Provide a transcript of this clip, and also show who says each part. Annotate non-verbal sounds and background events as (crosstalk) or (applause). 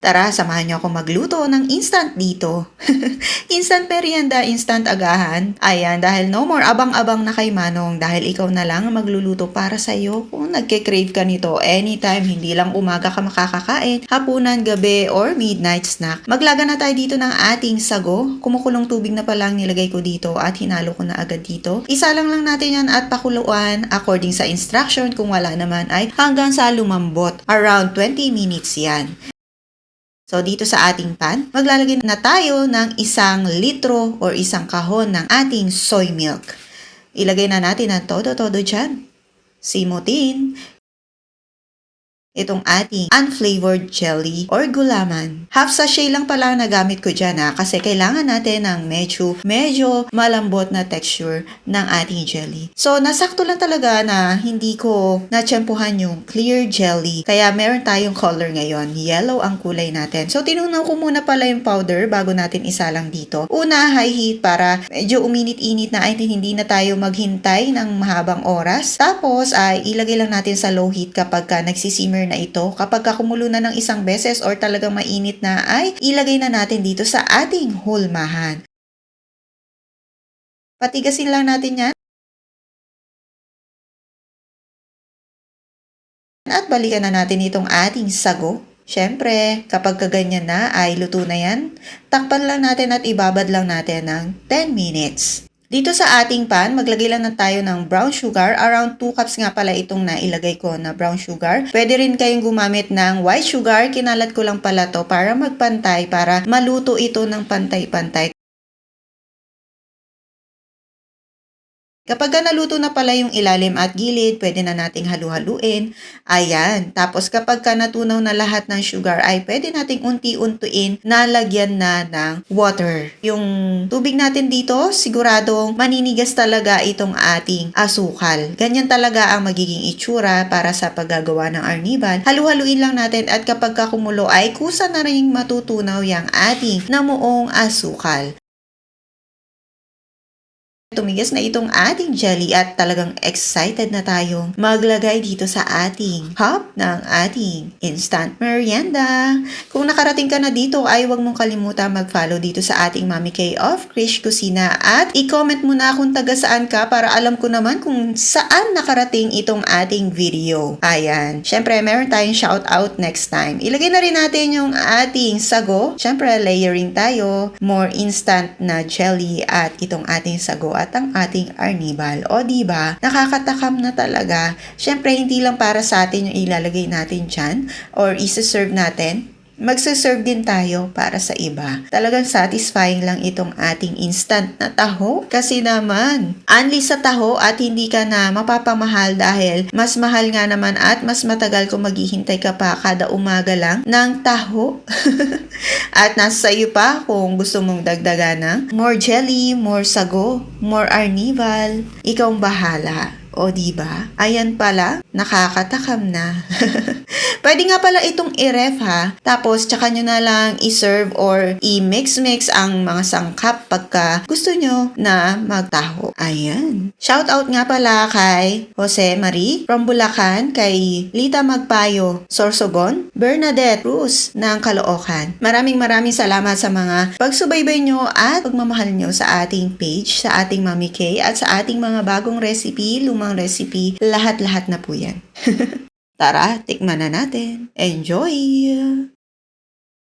Speaker 1: Tara, samahan niyo ako magluto ng instant dito. (laughs) instant merienda, instant agahan. Ayan, dahil no more abang-abang na kay Manong dahil ikaw na lang ang magluluto para sa iyo kung nagke-crave ka nito anytime, hindi lang umaga ka makakakain, hapunan, gabi, or midnight snack. Maglaga na tayo dito ng ating sago. Kumukulong tubig na pa lang nilagay ko dito at hinalo ko na agad dito. Isa lang lang natin yan at pakuluan according sa instruction. Kung wala naman ay hanggang sa lumambot. Around 20 minutes yan. So, dito sa ating pan, maglalagay na tayo ng isang litro or isang kahon ng ating soy milk. Ilagay na natin ang todo-todo dyan. Simutin. Itong ating unflavored jelly or gulaman. Half sachet lang pala ang nagamit ko dyan ha, kasi kailangan natin ng medyo, medyo malambot na texture ng ating jelly. So, nasakto lang talaga na hindi ko natsyempuhan yung clear jelly. Kaya meron tayong color ngayon. Yellow ang kulay natin. So, tinunaw ko muna pala yung powder bago natin isa lang dito. Una, high heat para medyo uminit-init na ay hindi na tayo maghintay ng mahabang oras. Tapos, ay ilagay lang natin sa low heat kapag ka nagsisimmer na ito. Kapag ka kumulo na ng isang beses or talagang mainit na ay ilagay na natin dito sa ating hulmahan. Patigasin lang natin yan. At balikan na natin itong ating sago. Siyempre, kapag kaganyan na ay luto na yan, takpan lang natin at ibabad lang natin ng 10 minutes. Dito sa ating pan, maglagay lang na tayo ng brown sugar. Around 2 cups nga pala itong nailagay ko na brown sugar. Pwede rin kayong gumamit ng white sugar. Kinalat ko lang pala to para magpantay, para maluto ito ng pantay-pantay. Kapag ka naluto na pala yung ilalim at gilid, pwede na nating halu-haluin. Ayan. Tapos kapag ka natunaw na lahat ng sugar, ay pwede nating unti-untuin na lagyan na ng water. Yung tubig natin dito, siguradong maninigas talaga itong ating asukal. Ganyan talaga ang magiging itsura para sa paggagawa ng arnibal. Halu-haluin lang natin at kapag ka kumulo ay kusa na rin matutunaw yung ating namuong asukal tumigas na itong ating jelly at talagang excited na tayong maglagay dito sa ating cup ng ating instant merienda. Kung nakarating ka na dito ay huwag mong kalimutan mag-follow dito sa ating Mami K of Krish Kusina at i-comment mo na kung taga saan ka para alam ko naman kung saan nakarating itong ating video. Ayan. Siyempre, meron tayong shout out next time. Ilagay na rin natin yung ating sago. Siyempre, layering tayo. More instant na jelly at itong ating sago at ang ating arnibal. O di ba? Nakakatakam na talaga. Syempre hindi lang para sa atin yung ilalagay natin diyan or isa-serve natin magsaserve din tayo para sa iba. Talagang satisfying lang itong ating instant na taho. Kasi naman, only sa taho at hindi ka na mapapamahal dahil mas mahal nga naman at mas matagal kung maghihintay ka pa kada umaga lang ng taho. (laughs) at nasa iyo pa kung gusto mong dagdagan ng more jelly, more sago, more arnival. Ikaw ang bahala. O di ba? Ayan pala, nakakatakam na. (laughs) Pwede nga pala itong i-ref ha. Tapos tsaka nyo na lang i-serve or i-mix-mix ang mga sangkap pagka gusto nyo na magtaho. Ayan. Shout out nga pala kay Jose Marie from Bulacan, kay Lita Magpayo, Sorsogon, Bernadette Cruz ng Caloocan. Maraming maraming salamat sa mga pagsubaybay nyo at pagmamahal nyo sa ating page, sa ating Mami K at sa ating mga bagong recipe, lumang recipe, lahat-lahat na po yan. (laughs) Tara, tikman na natin. Enjoy!